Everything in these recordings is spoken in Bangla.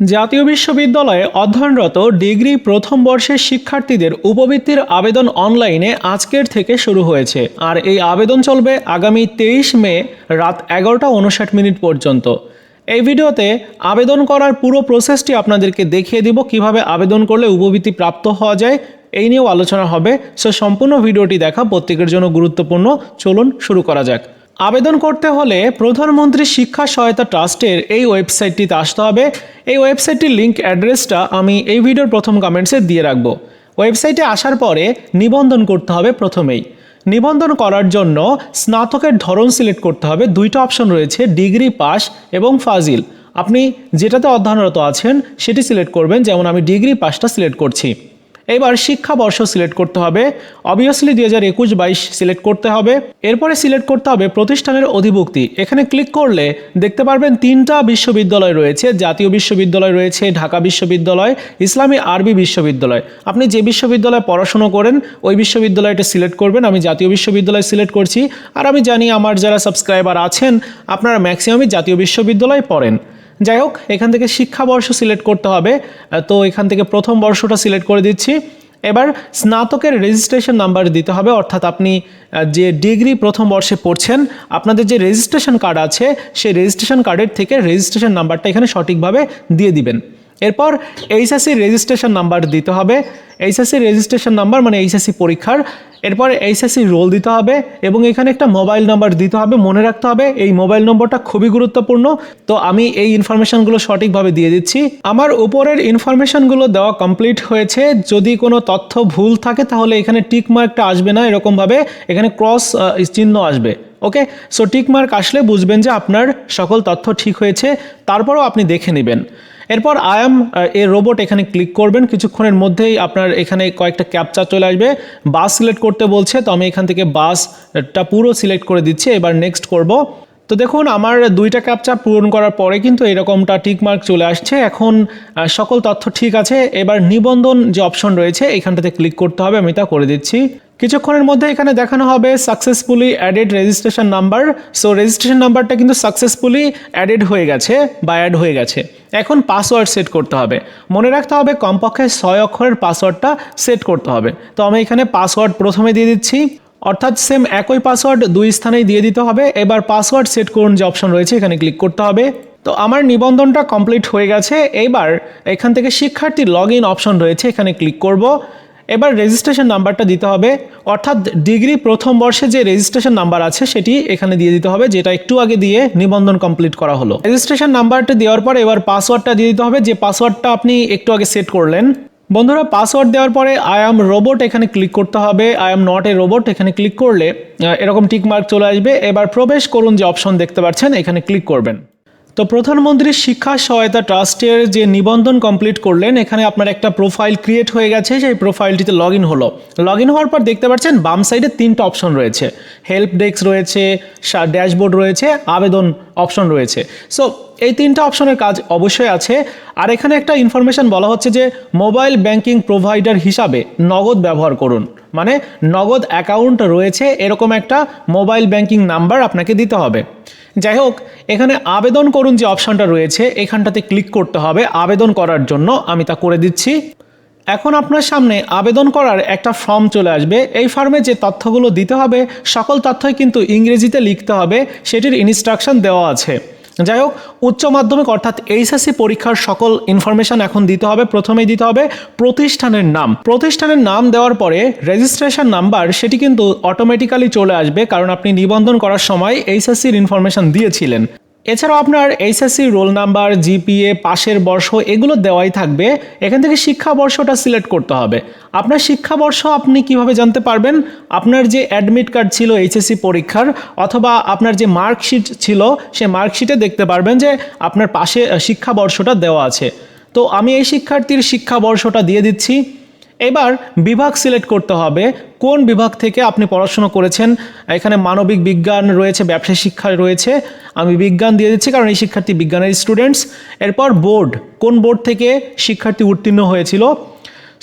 জাতীয় বিশ্ববিদ্যালয়ে অধ্যয়নরত ডিগ্রি প্রথম বর্ষের শিক্ষার্থীদের উপবৃত্তির আবেদন অনলাইনে আজকের থেকে শুরু হয়েছে। আর এই আবেদন চলবে আগামী তেইশ মে রাত এগারোটা উনষাট মিনিট পর্যন্ত। এই ভিডিওতে আবেদন করার পুরো প্রসেসটি আপনাদেরকে দেখিয়ে দিব কীভাবে আবেদন করলে উপবৃত্তি প্রাপ্ত হওয়া যায়। এই নিয়েও আলোচনা হবে। সো সম্পূর্ণ ভিডিওটি দেখা প্রত্যেকের জন্য গুরুত্বপূর্ণ। চলুন শুরু করা যাক। আবেদন করতে হলে প্রধানমন্ত্রী শিক্ষা সহায়তা ট্রাস্টের এই ওয়েবসাইটটিতে আসতে হবে। এই ওয়েবসাইটটির লিঙ্ক অ্যাড্রেসটা আমি এই ভিডিওর প্রথম কমেন্টসে দিয়ে রাখব। ওয়েবসাইটে আসার পরে নিবন্ধন করতে হবে প্রথমেই। নিবন্ধন করার জন্য স্নাতকের ধরন সিলেক্ট করতে হবে। দুইটা অপশন রয়েছে, ডিগ্রি পাস এবং ফাজিল। আপনি যেটাতে অধ্যয়নরত আছেন, সেটি সিলেক্ট করবেন। যেমন আমি ডিগ্রি পাসটা সিলেক্ট করছি। এবার শিক্ষাবর্ষ সিলেক্ট করতে হবে। অবভিয়াসলি দুই হাজার একুশ বাইশ সিলেক্ট করতে হবে। এরপরে সিলেক্ট করতে হবে প্রতিষ্ঠানের অধিভুক্তি। এখানে ক্লিক করলে দেখতে পারবেন তিনটা বিশ্ববিদ্যালয় রয়েছে। জাতীয় বিশ্ববিদ্যালয় রয়েছে, ঢাকা বিশ্ববিদ্যালয়, ইসলামী আরবি বিশ্ববিদ্যালয়। আপনি যে বিশ্ববিদ্যালয়ে পড়াশুনো করেন, ওই বিশ্ববিদ্যালয়টা সিলেক্ট করবেন। আমি জাতীয় বিশ্ববিদ্যালয় সিলেক্ট করছি। আর আমি জানি আমার যারা সাবস্ক্রাইবার আছেন, আপনারা ম্যাক্সিমামই জাতীয় বিশ্ববিদ্যালয়ে পড়েন। যাই হোক, এখান থেকে শিক্ষাবর্ষ সিলেক্ট করতে হবে। তো এখান থেকে প্রথম বর্ষটা সিলেক্ট করে দিচ্ছি। এবার স্নাতকের রেজিস্ট্রেশন নাম্বার দিতে হবে, অর্থাৎ আপনি যে ডিগ্রি প্রথম বর্ষে পড়ছেন, আপনাদের যে রেজিস্ট্রেশন কার্ড আছে, সেই রেজিস্ট্রেশন কার্ডের থেকে রেজিস্ট্রেশন নাম্বারটা এখানে সঠিকভাবে দিয়ে দিবেন। এরপর এইচএসসি রেজিস্ট্রেশন নাম্বার দিতে হবে। এইচএসসি রেজিস্ট্রেশন নাম্বার মানে এইচএসসি পরীক্ষার। এরপর এইচএসসি রোল দিতে হবে এবং এখানে একটা মোবাইল নাম্বার দিতে হবে। মনে রাখতে হবে এই মোবাইল নম্বরটা খুবই গুরুত্বপূর্ণ। তো আমি এই ইনফরমেশনগুলো সঠিকভাবে দিয়ে দিচ্ছি। আমার উপরের ইনফরমেশনগুলো দেওয়া কমপ্লিট হয়েছে। যদি কোনো তথ্য ভুল থাকে তাহলে এখানে টিক মার্কটা আসবে না এরকমভাবে। এখানে ক্রস চিহ্ন আসবে। ওকে? সো টিক মার্ক আসলে বুঝবেন যে আপনার সকল তথ্য ঠিক হয়েছে। তারপরও আপনি দেখে নেবেন। এরপর আয়াম এ রোবট এখানে ক্লিক করবেন। কিছুক্ষণের মধ্যেই আপনার এখানে কয়েকটা ক্যাপচার চলে আসবে। বাস সিলেক্ট করতে বলছে, তো আমি এখান থেকে বাসটা পুরো সিলেক্ট করে দিচ্ছি। এবার নেক্সট করব। তো দেখুন, আমার দুইটা ক্যাপচা পূরণ করার পরে কিন্তু এরকমটা টিক মার্ক চলে আসছে। এখন সকল তথ্য ঠিক আছে। এবার নিবন্ধন যে অপশন রয়েছে, এখানটাতে ক্লিক করতে হবে, আমি তা করে দিচ্ছি। কিছুক্ষণের মধ্যে এখানে দেখানো হবে successfully added registration number so registration নাম্বারটা কিন্তু সাকসেসফুলি অ্যাডেড হয়ে গেছে বা অ্যাড হয়ে গেছে। এখন পাসওয়ার্ড সেট করতে হবে। মনে রাখতে হবে, কমপক্ষে ছয় অক্ষরের পাসওয়ার্ডটা সেট করতে হবে। তো আমি এখানে পাসওয়ার্ড প্রথমে দিয়ে দিচ্ছি। অর্থাৎ সেম একই পাসওয়ার্ড দুই স্থানেই দিয়ে দিতে হবে। এবার পাসওয়ার্ড সেট করুন যে অপশন রয়েছে, এখানে ক্লিক করতে হবে। তো আমার নিবন্ধনটা কমপ্লিট হয়ে গেছে। এবার এখান থেকে শিক্ষার্থী লগ ইন অপশন রয়েছে, এখানে ক্লিক করব। এবার রেজিস্ট্রেশন নাম্বারটা দিতে হবে। অর্থাৎ ডিগ্রি প্রথম বর্ষে যে রেজিস্ট্রেশন নাম্বার আছে, সেটি এখানে দিয়ে দিতে হবে, যেটা একটু আগে দিয়ে নিবন্ধন কমপ্লিট করা হলো। রেজিস্ট্রেশন নাম্বারটা দেওয়ার পর এবার পাসওয়ার্ডটা দিয়ে দিতে হবে। যে পাসওয়ার্ডটা আপনি একটু আগে সেট করলেন বন্ধুরা পাসওয়ার্ড দেওয়ার পরে আই অ্যাম রোবট এখানে ক্লিক করতে হবে। I am not a robot এখানে ক্লিক করলে এরকম টিক মার্ক চলে আসবে। এবার প্রবেশ করুন যে অপশন দেখতে পাচ্ছেন, এখানে ক্লিক করবেন। তো প্রধানমন্ত্রীর শিক্ষা সহায়তা ট্রাস্টের যে নিবন্ধন কমপ্লিট করলেন, এখানে আপনার একটা প্রোফাইল ক্রিয়েট হয়ে গেছে, সেই প্রোফাইলটিতে লগ ইন হলো। লগ ইন হওয়ার পর দেখতে পাচ্ছেন, বাম সাইডে তিনটা অপশন রয়েছে। হেল্প ডেস্ক রয়েছে ড্যাশবোর্ড রয়েছে, আবেদন অপশন রয়েছে। সো, এই তিনটা অপশনের কাজ অবশ্যই আছে। আর এখানে একটা ইনফরমেশন বলা হচ্ছে যে, মোবাইল ব্যাংকিং প্রোভাইডার হিসাবে নগদ ব্যবহার করুন। মানে নগদ অ্যাকাউন্ট রয়েছে, এরকম একটা মোবাইল ব্যাংকিং নাম্বার আপনাকে দিতে হবে। যাই হোক, এখানে আবেদন করুন যে অপশনটা রয়েছে, এখানটাতে ক্লিক করতে হবে, আবেদন করার জন্য আমি তা করে দিচ্ছি। এখন আপনার সামনে আবেদন করার একটা ফর্ম চলে আসবে। এই ফর্মে যে তথ্যগুলো দিতে হবে, সকল তথ্যই কিন্তু ইংরেজিতে লিখতে হবে, সেটির ইনস্ট্রাকশন দেওয়া আছে। যাই হোক, উচ্চ মাধ্যমিক অর্থাৎ এইচএসসি পরীক্ষার সকল ইনফরমেশন এখন দিতে হবে, প্রথমেই দিতে হবে প্রতিষ্ঠানের নাম। প্রতিষ্ঠানের নাম দেওয়ার পরে রেজিস্ট্রেশন নাম্বার সেটি কিন্তু অটোমেটিক্যালি চলে আসবে, কারণ আপনি নিবন্ধন করার সময় এইচএসসির ইনফরমেশন দিয়েছিলেন। এছাড়াও আপনার এইচএসসি রোল নাম্বার জিপিএ পাশের বর্ষ, এগুলো দেওয়াই থাকবে। এখান থেকে শিক্ষাবর্ষটা সিলেক্ট করতে হবে। আপনার শিক্ষাবর্ষ আপনি কীভাবে জানতে পারবেন? আপনার যে অ্যাডমিট কার্ড ছিল এইচএসসি পরীক্ষার, অথবা আপনার যে মার্কশিট ছিল সে মার্কশিটে দেখতে পারবেন যে আপনার পাশে শিক্ষাবর্ষটা দেওয়া আছে। তো আমি এই শিক্ষার্থীর শিক্ষাবর্ষটা দিয়ে দিচ্ছি। এবার বিভাগ সিলেক্ট করতে হবে। কোন বিভাগ থেকে আপনি পড়াশোনা করেছেন? এখানে মানবিক বিজ্ঞান রয়েছে, ব্যবসায় শিক্ষা রয়েছে। আমি বিজ্ঞান দিয়ে দিচ্ছি, কারণ এই শিক্ষার্থী বিজ্ঞানের স্টুডেন্টস এরপর বোর্ড কোন বোর্ড থেকে শিক্ষার্থী উত্তীর্ণ হয়েছিল?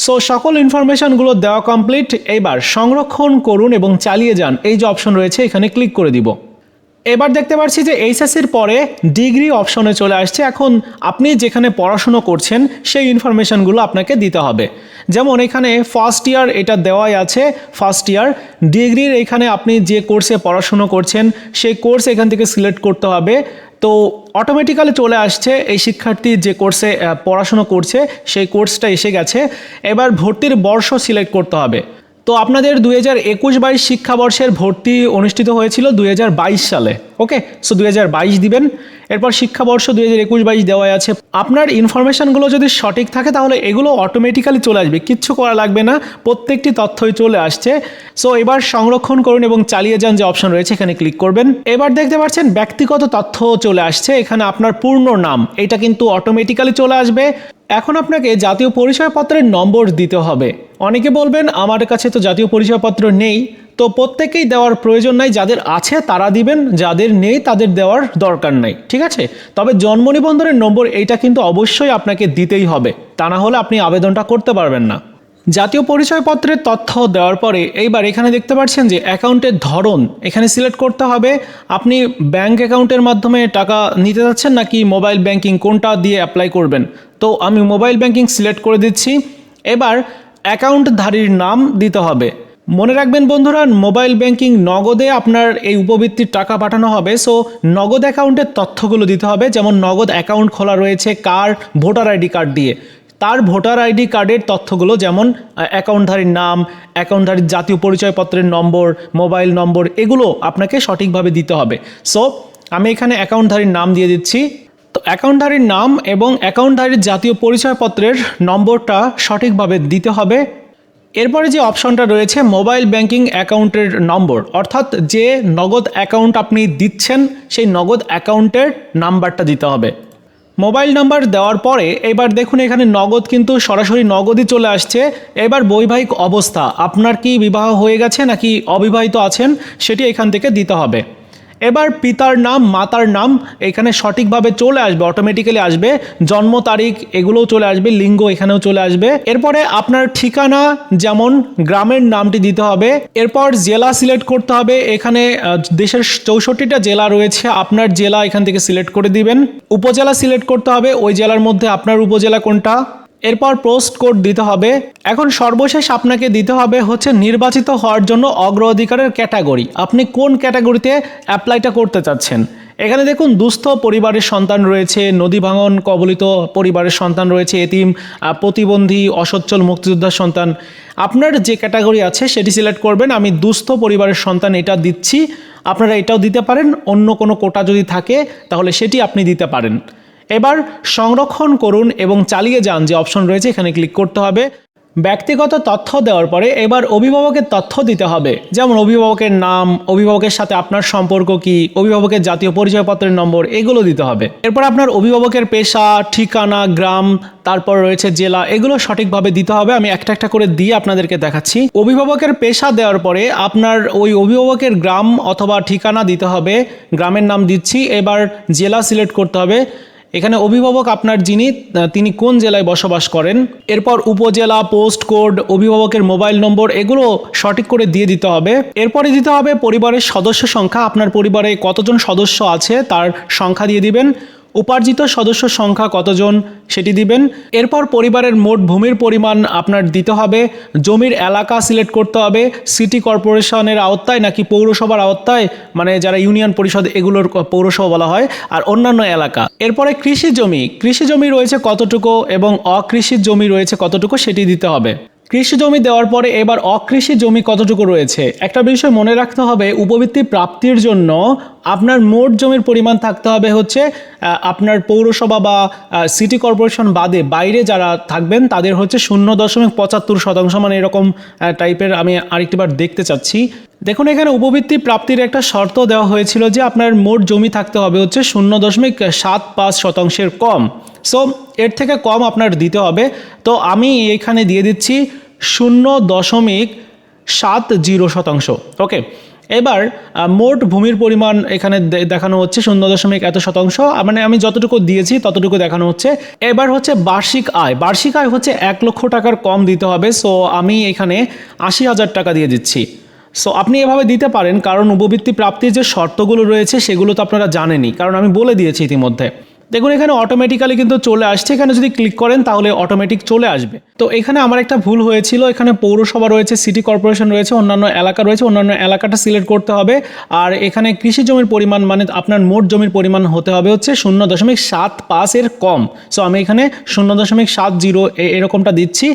সো সকল ইনফরমেশনগুলো দেওয়া কমপ্লিট এবার সংরক্ষণ করুন এবং চালিয়ে যান। এই যে অপশন রয়েছে, এখানে ক্লিক করে দিব। এবার দেখতে পাচ্ছি যে এইচএসসির পরে ডিগ্রি অপশনে চলে আসছে। এখন আপনি যেখানে পড়াশুনো করছেন, সেই ইনফরমেশনগুলো আপনাকে দিতে হবে। যেমন এখানে ফার্স্ট ইয়ার এটা দেওয়াই আছে ফার্স্ট ইয়ার ডিগ্রির এখানে আপনি যে কোর্সে পড়াশুনো করছেন, সেই কোর্স এখান থেকে সিলেক্ট করতে হবে। তো অটোমেটিক্যালি চলে আসছে এই শিক্ষার্থী যে কোর্সে পড়াশুনো করছে, সেই কোর্সটা এসে গেছে। এবার ভর্তির বর্ষ সিলেক্ট করতে হবে। তো আপনাদের দুই হাজার একুশ বাইশ শিক্ষাবর্ষের ভর্তি অনুষ্ঠিত হয়েছিল দুই হাজার বাইশ সালে, ওকে? সো দুই হাজার বাইশ দিবেন। এরপর শিক্ষাবর্ষ দুই হাজার একুশ বাইশ দেওয়া আছে। আপনার ইনফরমেশনগুলো যদি সঠিক থাকে, তাহলে এগুলো অটোমেটিক্যালি চলে আসবে। কিচ্ছু করা লাগবে না। প্রত্যেকটি তথ্যই চলে আসছে। সো এবার সংরক্ষণ করুন এবং চালিয়ে যান যে অপশন রয়েছে, এখানে ক্লিক করবেন। এবার দেখতে পাচ্ছেন, ব্যক্তিগত তথ্য চলে আসছে। এখানে আপনার পূর্ণ নাম, এটা কিন্তু অটোমেটিক্যালি চলে আসবে। এখন আপনাকে জাতীয় পরিচয়পত্রের নম্বর দিতে হবে। অনেকে বলবেন, আমার কাছে তো জাতীয় পরিচয়পত্র নেই। তো প্রত্যেকেই দেওয়ার প্রয়োজন নাই, যাদের আছে তারা দিবেন, যাদের নেই তাদের দেওয়ার দরকার নাই, ঠিক আছে? তবে জন্ম নিবন্ধনের নম্বর এইটা কিন্তু অবশ্যই আপনাকে দিতেই হবে। তা না হলে আপনি আবেদনটা করতে পারবেন না। জাতীয় পরিচয়পত্রের তথ্য দেওয়ার পরে এইবার এখানে দেখতে পাচ্ছেন যে অ্যাকাউন্টের ধরন, এখানে সিলেক্ট করতে হবে, আপনি ব্যাংক অ্যাকাউন্টের মাধ্যমে টাকা নিতে যাচ্ছেন নাকি মোবাইল ব্যাংকিং কোনটা দিয়ে অ্যাপ্লাই করবেন? তো আমি মোবাইল ব্যাংকিং সিলেক্ট করে দিচ্ছি। এবার অ্যাকাউন্টধারীর নাম দিতে হবে। মনে রাখবেন বন্ধুরা, মোবাইল ব্যাংকিং নগদে আপনার এই উপবৃত্তির টাকা পাঠানো হবে। সো, নগদ অ্যাকাউন্টের তথ্যগুলো দিতে হবে, যেমন নগদ অ্যাকাউন্ট খোলা রয়েছে কার ভোটার আইডি কার্ড দিয়ে। তার ভোটার আইডি কার্ডের তথ্যগুলো যেমন অ্যাকাউন্টধারীর নাম অ্যাকাউন্টধারীর জাতীয় পরিচয়পত্রের নম্বর মোবাইল নম্বর, এগুলো আপনাকে সঠিকভাবে দিতে হবে। সো আমি এখানে অ্যাকাউন্টধারীর নাম দিয়ে দিচ্ছি। তো অ্যাকাউন্টধারীর নাম এবং অ্যাকাউন্টধারীর জাতীয় পরিচয়পত্রের নম্বরটা সঠিকভাবে দিতে হবে। এরপরে যে অপশনটা রয়েছে মোবাইল ব্যাংকিং অ্যাকাউন্টের নম্বর, অর্থাৎ যে নগদ অ্যাকাউন্ট আপনি দিচ্ছেন, সেই নগদ অ্যাকাউন্টের নাম্বারটা দিতে হবে। মোবাইল নাম্বার দেওয়ার পরে এবার দেখুন এখানে নগদ কিন্তু সরাসরি নগদই চলে আসছে। এবার বৈবাহিক অবস্থা, আপনার কি বিবাহ হয়ে গেছে নাকি অবিবাহিত আছেন সেটি এখান থেকে দিতে হবে। এবার পিতার নাম, মাতার নাম এখানে সঠিকভাবে চলে আসবে অটোমেটিক্যালি আসবে। জন্ম তারিখ এগুলোও চলে আসবে, লিঙ্গ এখানেও চলে আসবে। এরপরে আপনার ঠিকানা যেমন, গ্রামের নামটি দিতে হবে। এরপর জেলা সিলেক্ট করতে হবে। এখানে দেশের চৌষট্টিটা জেলা রয়েছে, আপনার জেলা এখান থেকে সিলেক্ট করে দিবেন। উপজেলা সিলেক্ট করতে হবে, ওই জেলার মধ্যে আপনার উপজেলা কোনটা? এরপর পোস্ট কোড দিতে হবে। এখন সর্বশেষ আপনাকে দিতে হবে হচ্ছে নির্বাচিত হওয়ার জন্য অগ্রাধিকারের ক্যাটাগরি আপনি কোন ক্যাটাগরিতে অ্যাপ্লাইটা করতে চাচ্ছেন? এখানে দেখুন, দুস্থ পরিবারের সন্তান রয়েছে, নদী ভাঙন, কবলিত পরিবারের সন্তান রয়েছে, এতিম প্রতিবন্ধী, অসচ্ছল, মুক্তিযোদ্ধার সন্তান। আপনার যে ক্যাটাগরি আছে, সেটি সিলেক্ট করবেন। আমি দুস্থ পরিবারের সন্তান এটা দিচ্ছি। আপনারা এটাও দিতে পারেন। অন্য কোনো কোটা যদি থাকে, তাহলে সেটি আপনি দিতে পারেন। এবার সংরক্ষণ করুন এবং চালিয়ে যান যে অপশন রয়েছে, এখানে ক্লিক করতে হবে। ব্যক্তিগত তথ্য দেওয়ার পরে এবার অভিভাবকের তথ্য দিতে হবে। যেমন অভিভাবকের নাম, অভিভাবকের সাথে আপনার সম্পর্ক কি, অভিভাবকের জাতীয় পরিচয়পত্রের নম্বর, এগুলো দিতে হবে। এরপর আপনার অভিভাবকের পেশা, ঠিকানা, গ্রাম, তারপর রয়েছে জেলা, এগুলো সঠিকভাবে দিতে হবে। আমি একটা একটা করে দিয়ে আপনাদেরকে দেখাচ্ছি। অভিভাবকের পেশা দেওয়ার পরে আপনার ওই অভিভাবকের গ্রাম অথবা ঠিকানা দিতে হবে। গ্রামের নাম দিচ্ছি। এবার জেলা সিলেক্ট করতে হবে। এখানে অভিভাবক আপনার যিনি তিনি কোন জেলায় বসবাস করেন? এরপর উপজেলা, পোস্ট কোড, অভিভাবকের মোবাইল নম্বর, এগুলো সঠিক করে দিয়ে দিতে হবে। এরপরে দিতে হবে পরিবারের সদস্য সংখ্যা। আপনার পরিবারে কতজন সদস্য আছে, তার সংখ্যা দিয়ে দিবেন। উপার্জিত সদস্য সংখ্যা কতজন সেটি দিবেন। এরপর পরিবারের মোট ভূমির পরিমাণ আপনার দিতে হবে। জমির এলাকা সিলেক্ট করতে হবে। সিটি কর্পোরেশনের আওতায় নাকি পৌরসভার আওতায়? মানে যারা ইউনিয়ন পরিষদ এগুলোর পৌরসভা বলা হয়, আর অন্যান্য এলাকা। এরপরে কৃষি জমি। কৃষি জমি রয়েছে কতটুকু এবং অকৃষি জমি রয়েছে কতটুকু সেটি দিতে হবে। কৃষি জমি দেওয়ার পরে এবার অকৃষি জমি কতটুকু রয়েছে? একটা বিষয় মনে রাখতে হবে, উপবৃত্তি প্রাপ্তির জন্য আপনার মোট জমির পরিমাণ থাকতে হবে হচ্ছে আপনার পৌরসভা বা সিটি কর্পোরেশন বাদে বাইরে যারা থাকবেন, তাদের হচ্ছে শূন্য দশমিক পঁচাত্তর শতাংশ মানে এরকম টাইপের আমি আরেকটিবার দেখতে চাচ্ছি। দেখুন, এখানে উপবৃত্তি প্রাপ্তির একটা শর্ত দেওয়া হয়েছিল যে আপনার মোট জমি থাকতে হবে হচ্ছে শূন্য দশমিক সাত পাঁচ শতাংশের কম। সো এর থেকে কম আপনার দিতে হবে। তো আমি এখানে দিয়ে দিচ্ছি শূন্য দশমিক সাত জিরো শতাংশ। ওকে এবার মোট ভূমির পরিমাণ এখানে দেখানো হচ্ছে শূন্য দশমিক এত শতাংশ। মানে আমি যতটুকু দিয়েছি ততটুকু দেখানো হচ্ছে। এবার হচ্ছে বার্ষিক আয়। বার্ষিক আয় হচ্ছে এক লক্ষ টাকার কম দিতে হবে। সো, আমি এখানে আশি হাজার টাকা দিয়ে দিচ্ছি। সো, আপনি এভাবে দিতে পারেন। কারণ উপবৃত্তি প্রাপ্তির যে শর্তগুলো রয়েছে সেগুলো তো আপনারা জানেনই। কারণ আমি বলে দিয়েছি ইতিমধ্যে। দেখুন, এখানে অটোমেটিক্যালি কিন্তু চলে আসছে। এখানে যদি ক্লিক করেন, তাহলে অটোমেটিক চলে আসবে। তো এখানে আমার একটা ভুল হয়েছিল। এখানে পৌরসভা রয়েছে সিটি কর্পোরেশন রয়েছে, অন্যান্য এলাকা রয়েছে। অন্যান্য এলাকাটা সিলেক্ট করতে হবে। আর এখানে কৃষি জমির পরিমাণ মানে আপনার মোট জমির পরিমাণ হতে হবে হচ্ছে শূন্য দশমিক সাত পাঁচের কম। সো আমি এখানে শূন্য দশমিক সাত জিরো এরকমটা দিচ্ছি।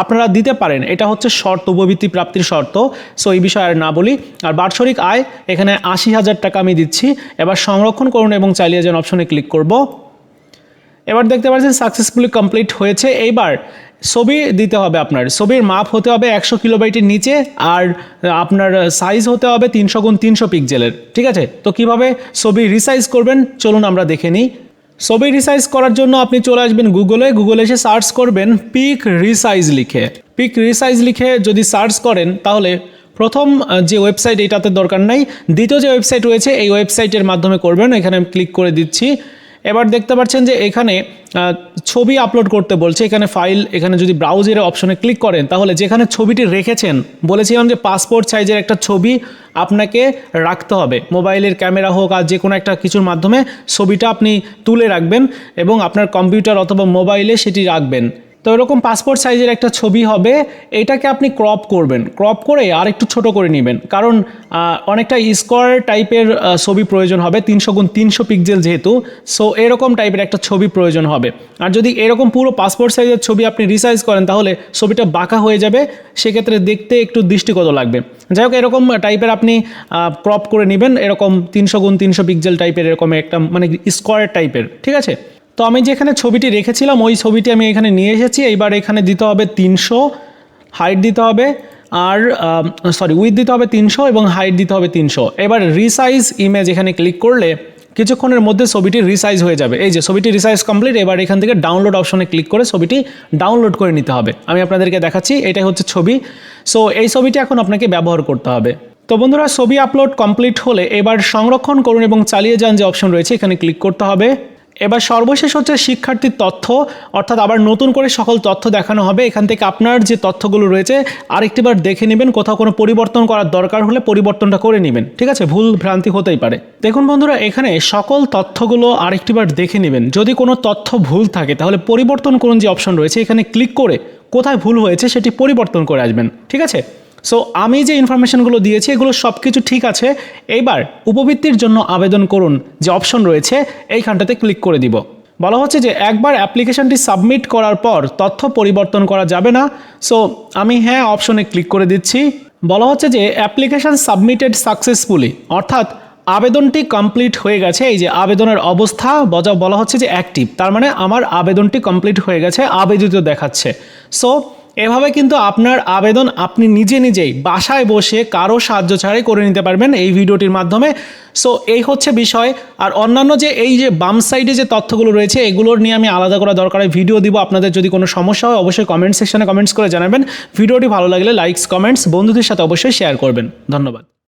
আপনারা দিতে পারেন। এটা হচ্ছে শর্ত, উপবৃত্তি প্রাপ্তির শর্ত। সো এই বিষয়ে আর না বলি। আর বাৎসরিক আয়, এখানে আশি হাজার টাকা আমি দিচ্ছি। এবার সংরক্ষণ করুন এবং চালিয়ে যান অপশনে ক্লিক করব। এবার দেখতে পাচ্ছেন সাকসেসফুলি কমপ্লিট হয়েছে। এইবার ছবি দিতে হবে আপনার। ছবির মাপ হতে হবে একশো কিলোবাইটের নিচে আর আপনার সাইজ হতে হবে তিনশো গুণ তিনশো পিক্সেলের ঠিক আছে? তো কীভাবে ছবি রিসাইজ করবেন? চলুন আমরা দেখে নিই। ছবি রিসাইজ করার জন্য আপনি চলে আসবেন গুগলে গুগলে এসে সার্চ করবেন পিক রিসাইজ লিখে। পিক রিসাইজ লিখে যদি সার্চ করেন, তাহলে প্রথম যে ওয়েবসাইট এটাতে দরকার নাই। দ্বিতীয় যে ওয়েবসাইট রয়েছে, এই ওয়েবসাইটের মাধ্যমে করবেন। এখানে আমি ক্লিক করে দিচ্ছি। এবার দেখতে পাচ্ছেন যে এখানে ছবি আপলোড করতে বলছে। এখানে ফাইল এখানে যদি ব্রাউজের অপশনে ক্লিক করেন, তাহলে যেখানে ছবিটি রেখেছেন, বলেছিলাম যে পাসপোর্ট সাইজের একটা ছবি আপনাকে রাখতে হবে। মোবাইলের ক্যামেরা হোক আর যে কোনো একটা কিছুর মাধ্যমে ছবিটা আপনি তুলে রাখবেন এবং আপনার কম্পিউটার অথবা মোবাইলে সেটি রাখবেন। তো এরকম পাসপোর্ট সাইজের একটা ছবি হবে, এটাকে আপনি ক্রপ করবেন। ক্রপ করে আর একটু ছোট করে নেবেন। কারণ অনেকটা স্কোয়ার টাইপের ছবি প্রয়োজন হবে, তিনশো গুণ তিনশো পিক্সেল যেহেতু সো এরকম টাইপের একটা ছবি প্রয়োজন হবে। আর যদি এরকম পুরো পাসপোর্ট সাইজের ছবি আপনি রিসাইজ করেন, তাহলে ছবিটা বাঁকা হয়ে যাবে, সেক্ষেত্রে দেখতে একটু দৃষ্টিগত লাগবে। যাই হোক, এরকম টাইপের আপনি ক্রপ করে নেবেন, এরকম তিনশো গুণ তিনশো পিক্সেল টাইপের এরকম একটা মানে স্কোয়ার টাইপের ঠিক আছে? তো আমি যেখানে ছবিটি রেখেছিলাম, ওই ছবিটি আমি এখানে নিয়ে এসেছি। এইবার এখানে দিতে হবে তিনশো হাইট দিতে হবে আর সরি উইথ দিতে হবে তিনশো এবং হাইট দিতে হবে তিনশো। এবার রিসাইজ ইমেজ এখানে ক্লিক করলে কিছুক্ষণের মধ্যে ছবিটি রিসাইজ হয়ে যাবে। এই যে ছবিটি রিসাইজ কমপ্লিট এবার এখান থেকে ডাউনলোড অপশনে ক্লিক করে ছবিটি ডাউনলোড করে নিতে হবে। আমি আপনাদেরকে দেখাচ্ছি, এটাই হচ্ছে ছবি। সো এই ছবিটি এখন আপনাকে ব্যবহার করতে হবে। তো বন্ধুরা, ছবি আপলোড কমপ্লিট হলে এবার সংরক্ষণ করুন এবং চালিয়ে যান যে অপশন রয়েছে, এখানে ক্লিক করতে হবে। এবার সর্বশেষ হচ্ছে শিক্ষার্থীর তথ্য, অর্থাৎ আবার নতুন করে সকল তথ্য দেখানো হবে। এখান থেকে আপনার যে তথ্যগুলো রয়েছে, আরেকটিবার দেখে নেবেন, কোথাও কোনো পরিবর্তন করার দরকার হলে পরিবর্তনটা করে নেবেন। ঠিক আছে? ভুল ভ্রান্তি হতেই পারে। দেখুন বন্ধুরা, এখানে সকল তথ্যগুলো আরেকটিবার দেখে নেবেন। যদি কোনো তথ্য ভুল থাকে, তাহলে পরিবর্তন করুন যে অপশন রয়েছে, এখানে ক্লিক করে কোথায় ভুল হয়েছে সেটি পরিবর্তন করে আসবেন। ঠিক আছে? সো আমি যে ইনফরমেশনগুলো দিয়েছি, এগুলো সব কিছু ঠিক আছে। এইবার উপবৃত্তির জন্য আবেদন করুন যে অপশন রয়েছে, এইখানটাতে ক্লিক করে দিব। বলা হচ্ছে যে একবার অ্যাপ্লিকেশনটি সাবমিট করার পর তথ্য পরিবর্তন করা যাবে না। সো আমি হ্যাঁ অপশনে ক্লিক করে দিচ্ছি। বলা হচ্ছে যে অ্যাপ্লিকেশন সাবমিটেড সাকসেসফুলি অর্থাৎ আবেদনটি কমপ্লিট হয়ে গেছে। এই যে আবেদনের অবস্থা, বজা বলা হচ্ছে যে অ্যাক্টিভ তার মানে আমার আবেদনটি কমপ্লিট হয়ে গেছে, আবেদিত দেখাচ্ছে। সো এভাবে কিন্তু আপনার আবেদন আপনি নিজে নিজেই বাসায় বসে কারও সাহায্য ছাড়াই করে নিতে পারবেন এই ভিডিওটির মাধ্যমে। সো এই হচ্ছে বিষয়। আর অন্যান্য যে এই যে বাম সাইডে যে তথ্যগুলো রয়েছে, এগুলোর নিয়ে আমি আলাদা করা দরকার। ভিডিও দিব। আপনাদের যদি কোনো সমস্যা হয়, অবশ্যই কমেন্ট সেকশনে কমেন্টস করে জানাবেন। ভিডিওটি ভালো লাগলে লাইকস কমেন্টস বন্ধুদের সাথে অবশ্যই শেয়ার করবেন। ধন্যবাদ।